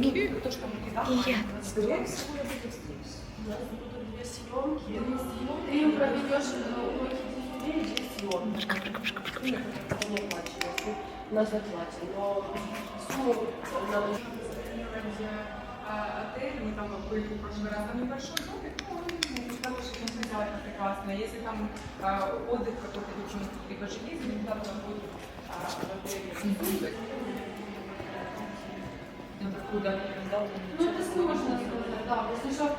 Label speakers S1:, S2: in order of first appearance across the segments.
S1: И то, что мы я.
S2: Пашка, Пашка, Пашка, Пашка, Пашка. На зарплате, но сумму нам...
S1: Отель, мы там были в прошлый раз, там небольшой домик, хороший, там сделать прекрасно. Если там отдых какой-то, либо же есть, то там будет в отеле. Раздал?
S2: Ну, это сложно сказать, да. Если что,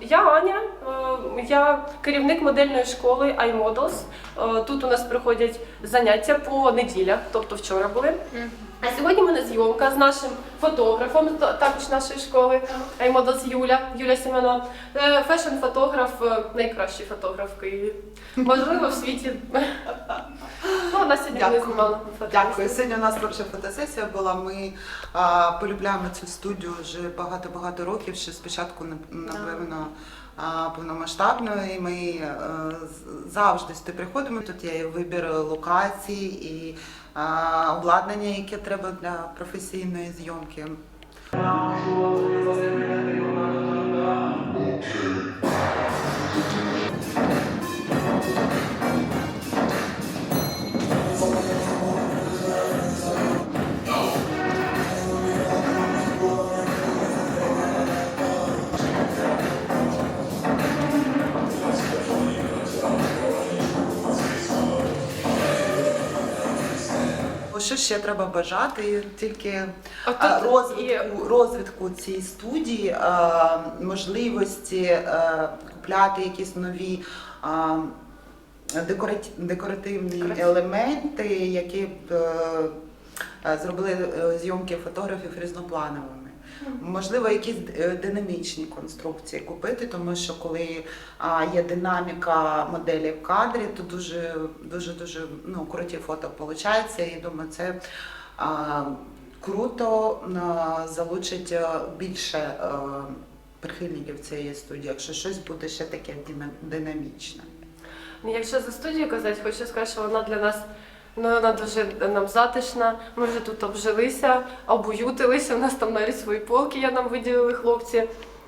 S3: Я Аня, е, я керівник модельної школи iModels. Е, Тут у нас проходять заняття по неділях, тобто вчора були. А сьогодні в мене зйомка з нашим фотографом, також нашої школи iModels Юля, Юля Семенова. Е, Фешн-фотограф, найкращий фотограф в Києві. Можливо, в світі. Ну, вона сьогодні знімала
S4: Дякую. Сьогодні у нас перша фотосесія була. Ми а, полюбляємо цю студію вже багато-багато років. Ще спочатку напевно повномасштабної. Ми е, завжди сюди приходимо. Тут є вибір локацій і обладнання, яке треба для професійної зйомки. Що ще треба бажати? Тільки а розвитку
S3: є-
S4: розвитку, цієї студії, можливості е, купляти якісь нові декоративні
S3: Красиво.
S4: елементи, які б е, зробили е, зйомки фотографів різноплановими. Можливо, якісь е, динамічні конструкції купити, тому що коли є динаміка моделі в кадрі, то дуже дуже дуже ну, круті фото виходить. І думаю, це круто залучить е, більше е, прихильників цієї студії, якщо щось буде ще таке динамічне.
S3: Ну, Якщо за студію казати, хочу сказати, що вона для нас ну, вона дуже нам затишна. Ми вже тут обжилися, обуютилися. У нас там навіть свої полки я нам виділили хлопці.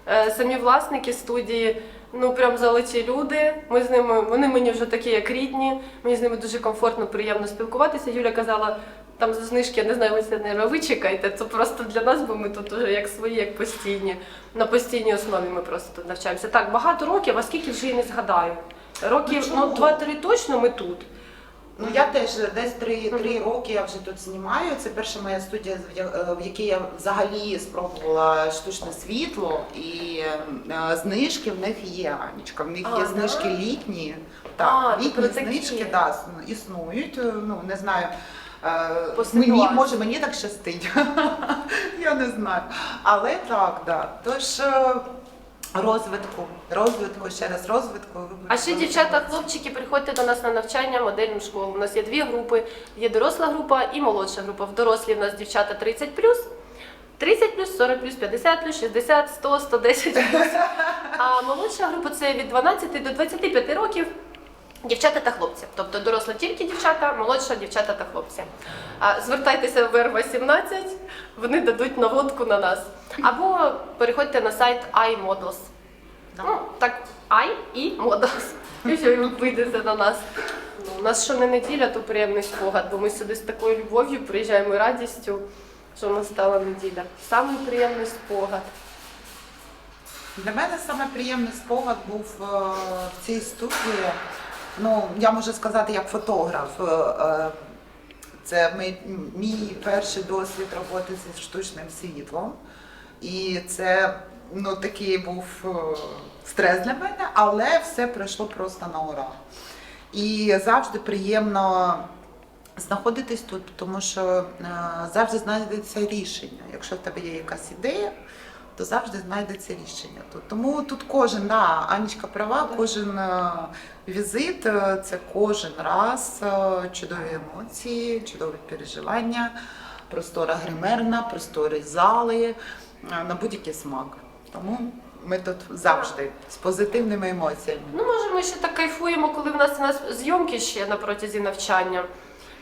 S3: Е, Самі власники студії, ну прям золоті люди. Ми з ними, вони мені вже такі, як рідні. Мені з ними дуже комфортно, приємно спілкуватися. Юля казала. Там за знижки, я не знаю, ви це не ви чекаєте. Це просто для нас, бо ми тут уже як свої, як постійні. На постійній основі ми просто тут навчаємося. Так, багато років, а скільки вже і не згадаю. Років
S4: Ну,
S3: ну,
S4: чому?
S3: два-три точно ми тут.
S4: Ну я теж десь три, три роки я вже тут знімаю. Це перша моя студія, в якій я взагалі спробувала штучне світло, і е, знижки в них є. Анічка. В них
S3: А,
S4: є
S3: да?
S4: знижки літні. Так,
S3: то
S4: літні
S3: про такі.
S4: знижки да, існу- існують. Ну не знаю. е, Мені може мені так щастить. я не знаю. Але так, да. Тож е, розвитку, розвитку, ще раз розвитку.
S3: А ще дівчата, хлопчики, приходьте до нас на навчання модельну школу. У нас є дві групи: є доросла група і молодша група. В дорослі в нас дівчата 30 30 40 50 60 100 110 А молодша група це від 12 до 25 років. Дівчата та хлопці, тобто доросла тільки дівчата, молодша дівчата та хлопці. Звертайтеся в R18, вони дадуть наводку на нас. Або переходьте на сайт iModels. Ну, так, I і Models. І все, і ви вийдете на нас. Ну, у нас що не неділя, то приємний спогад, бо ми сюди з такою любов'ю приїжджаємо і радістю, що в нас стала неділя. Самий приємний спогад.
S4: Для мене саме приємний спогад був е, в цій студії. Ну, я можу сказати, як фотограф. Е, е, Це мій, перший досвід роботи зі штучним світлом. І це ну, такий був е, стрес для мене, але все пройшло просто на ура. І завжди приємно знаходитись тут, тому що завжди знайдеться рішення. Якщо в тебе є якась ідея, то завжди знайдеться рішення. Тому тут кожен, да, Анечка права, кожен е, візит е, це кожен раз е, чудові емоції, чудові переживання, простора гримерна, простори зали на будь-який смак. Тому ми тут завжди з позитивними емоціями.
S3: Ну, може, ми ще так кайфуємо, коли в нас у нас зйомки ще на протязі навчання.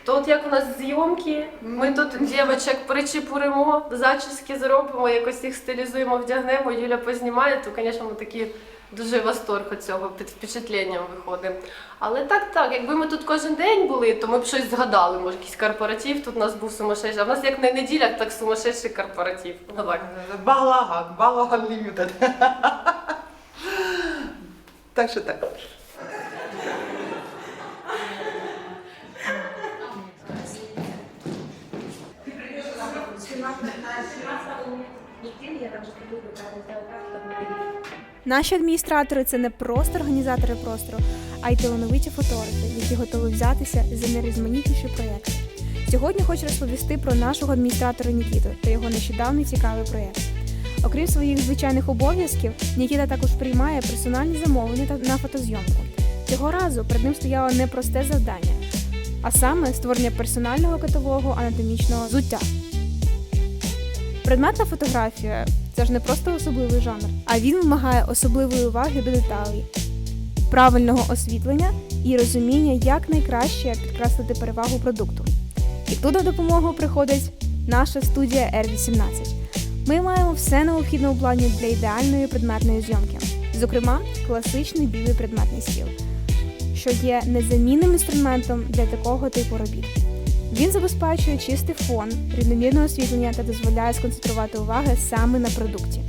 S3: То от як у нас зйомки, ми тут дівчаток причепуримо, зачіски зробимо, якось їх стилізуємо, вдягнемо, Юля познімає, то, звісно, ми такі дуже восторг від цього під впечатленням виходимо. Але так, так, якби ми тут кожен день були, то ми б щось згадали, може, якийсь корпоратив, тут у нас був сумасшедший, а в нас як на неділях, так сумасшедший корпоратив. Ну.
S4: Балаган, балаган лімітед. Так що так.
S5: Наші адміністратори це не просто організатори простору, а й талановиті фотографи, які готові взятися за найрізноманітніші проєкти. Сьогодні хочу розповісти про нашого адміністратора Нікіту та його нещодавний цікавий проєкт. Окрім своїх звичайних обов'язків, Нікіта також приймає персональні замовлення на фотозйомку. Цього разу перед ним стояло непросте завдання, а саме створення персонального каталогу анатомічного взуття. Предметна фотографія це ж не просто особливий жанр, а він вимагає особливої уваги до деталей, правильного освітлення і розуміння, як найкраще підкреслити перевагу продукту. І тут на допомогу приходить наша студія R18. Ми маємо все необхідне обладнання для ідеальної предметної зйомки, зокрема, класичний білий предметний стіл, що є незамінним інструментом для такого типу робіт. Він забезпечує чистий фон, рівномірне освітлення та дозволяє сконцентрувати уваги саме на продукті.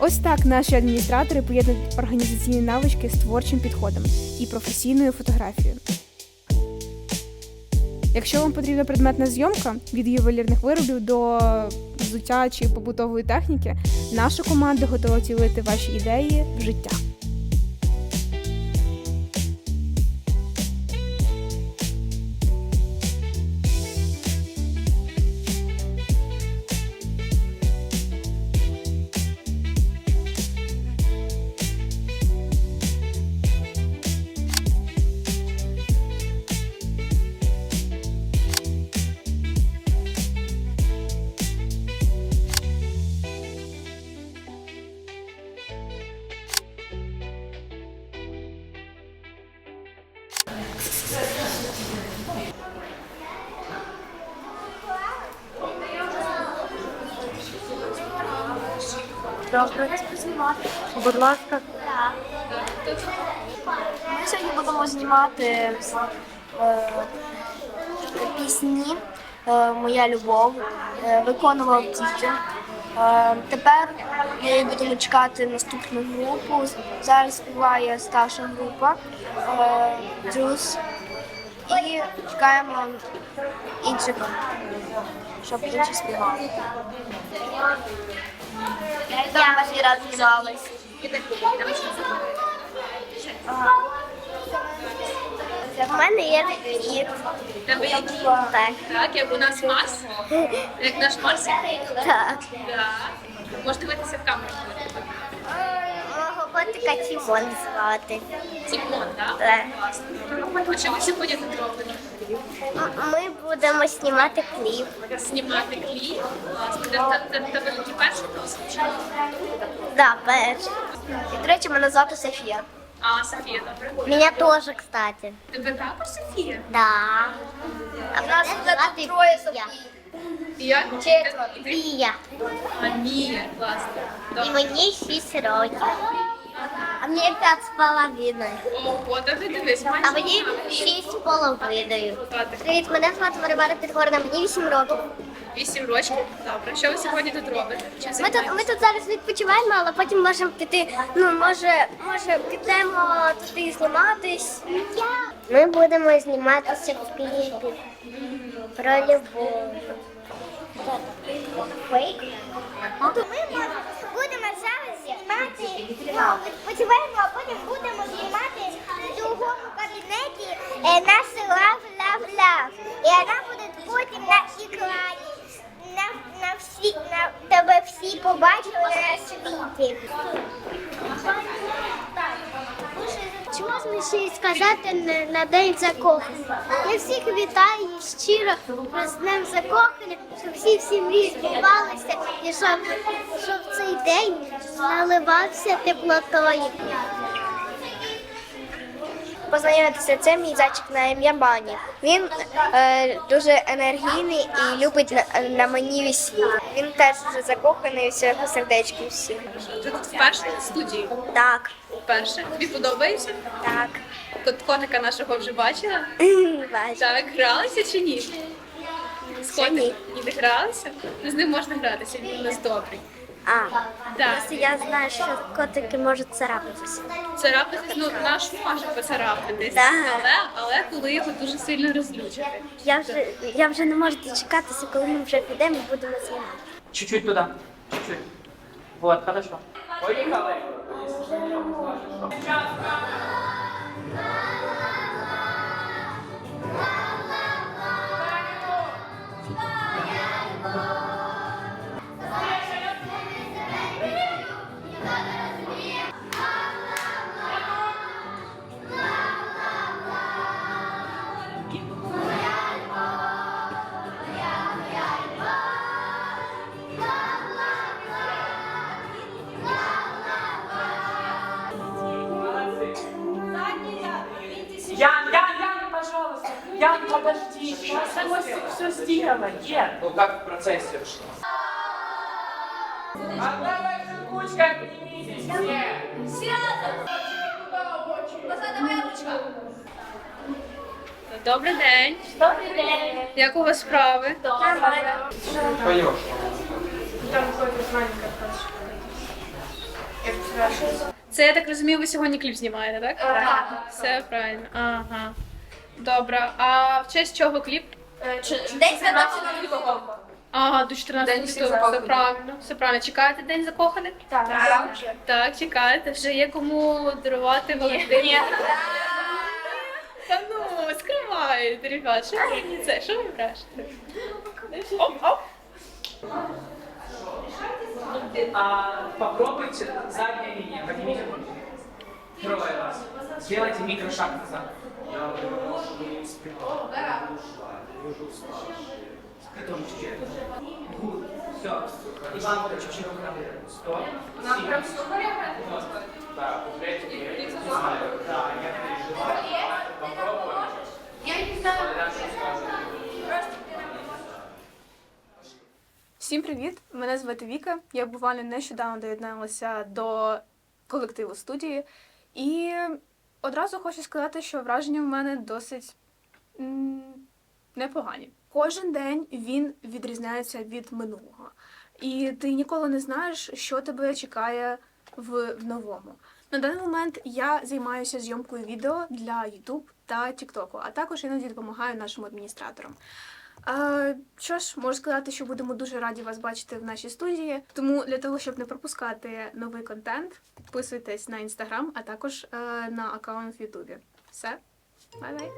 S5: Ось так наші адміністратори поєднують організаційні навички з творчим підходом і професійною фотографією. Якщо вам потрібна предметна зйомка від ювелірних виробів до взуття чи побутової техніки, наша команда готова втілити ваші ідеї в життя.
S3: Будь ласка.
S6: Ми сьогодні будемо знімати е, пісні е, Моя любов, е, виконував діти. Е, тепер ми будемо чекати наступну групу. Зараз співає старша група е, Джус. І чекаємо інших, щоб інші співали. Я раз. В мене є кіт.
S7: Тебе є кіт?
S6: Так.
S7: Так, як у нас Марс? Як наш Марс?
S6: Так.
S7: Так. Можеш дивитися в камеру.
S6: Мого котика Тімон звати.
S7: Тімон, так?
S6: Так.
S7: А що сьогодні тут робите?
S6: Ми будемо знімати кліп.
S7: Знімати кліп? Класно. Тебе такі перші досвід?
S6: Да, перший. І, до речі, мене звати Софія.
S7: А, Софія, добре.
S6: Мене теж, кстати.
S7: Тебе також Софія?
S6: Да. А в нас троє Софії.
S7: Я?
S6: Четверо.
S7: Ти? А, Мія, класно.
S6: І
S7: Добре.
S6: мені шість років. А мені п'ять з половиною.
S7: Ого, та ви дивись,
S6: А
S7: майже
S6: мені шість з половиною. Привіт, мене звати Марибара Підгорна, мені вісім років.
S7: Вісім років. Добре. Що ви сьогодні тут робите? Чим
S6: Ми тут, ми
S7: займаєтесь?
S6: тут зараз відпочиваємо, але потім можемо піти. Ну, може, може, підемо туди зніматись. Ми будемо зніматися в кліпі про любов. Фейк? Ми будемо зараз знімати, відпочиваємо, а потім будемо знімати в другому кабінеті е, наш лав лав лав. І вона буде потім на екрані. На, на всі, на тебе всі побачили на світі. Чи можна ще сказати на, на день закоханих? Я всіх вітаю щиро з днем закоханих, щоб всі всі мрії збувалися і щоб, щоб цей день наливався теплотою. познайомитися, це мій зайчик на ім'я Бані. Він е, дуже енергійний і любить на, на мені весілля. Він теж дуже закоханий у всіх сердечки всі.
S7: Ти тут вперше на студії?
S6: Так,
S7: Вперше. Тобі подобається?
S6: так.
S7: Кот котика нашого вже бачила?
S6: Бачу.
S7: Так, гралися чи ні? З котиком? Ні, не гралися? Ну, з ним можна гратися, він у нас добрий.
S6: А,
S7: Так.
S6: просто я знаю, що котики можуть царапатися.
S7: Царапатись, ну наш може поцарапатись,
S6: Так.
S7: але, але коли його дуже сильно розлючити.
S6: Я вже, я вже не можу дочекатися, коли ми вже підемо і будемо знімати.
S8: Чуть-чуть туда. Чуть-чуть. Вот, хорошо. Поехали. Bye. Сделано. Нет. Ну как в процессе шло. Одна ваша кучка, обнимитесь все.
S7: Добрий день. Добрий день. Як у вас справи?
S8: Поешь.
S7: Це я так розумію, ви сьогодні кліп знімаєте, так? Так. Все правильно. Ага. Добре. А в честь чого кліп?
S3: День закоханих.
S7: Ага, до 14
S3: День всіх
S7: листопада. Все
S3: закоханих.
S7: правильно. Все правильно. Чекаєте день закоханих?
S6: Так.
S7: Так, чекаєте. Вже є кому дарувати Валентин. Та ну, скриваєте, ребят. Що ви це? Що ви брешете? Оп, оп.
S8: А, попробуйте задняя линия. Поднимите руки. Трое раз. Сделайте микрошаг назад. Готовы чуть-чуть. Гуд. Все. Иван, вот чуть-чуть руками. Стоп.
S1: Нам прям все хореографія.
S8: Вот. Да. Я не знаю. Я переживаю. Попробуем. Я не знаю. скажет.
S5: Всім привіт! Мене звати Віка. Я буквально нещодавно доєдналася до колективу студії. І одразу хочу сказати, що враження в мене досить непогані. Кожен день він відрізняється від минулого. І ти ніколи не знаєш, що тебе чекає в, в новому. На даний момент я займаюся зйомкою відео для YouTube та TikTok, а також іноді допомагаю нашим адміністраторам. Е, що ж, можу сказати, що будемо дуже раді вас бачити в нашій студії. Тому для того, щоб не пропускати новий контент, підписуйтесь на інстаграм, а також е, на аккаунт в Ютубі. Все, бай-бай!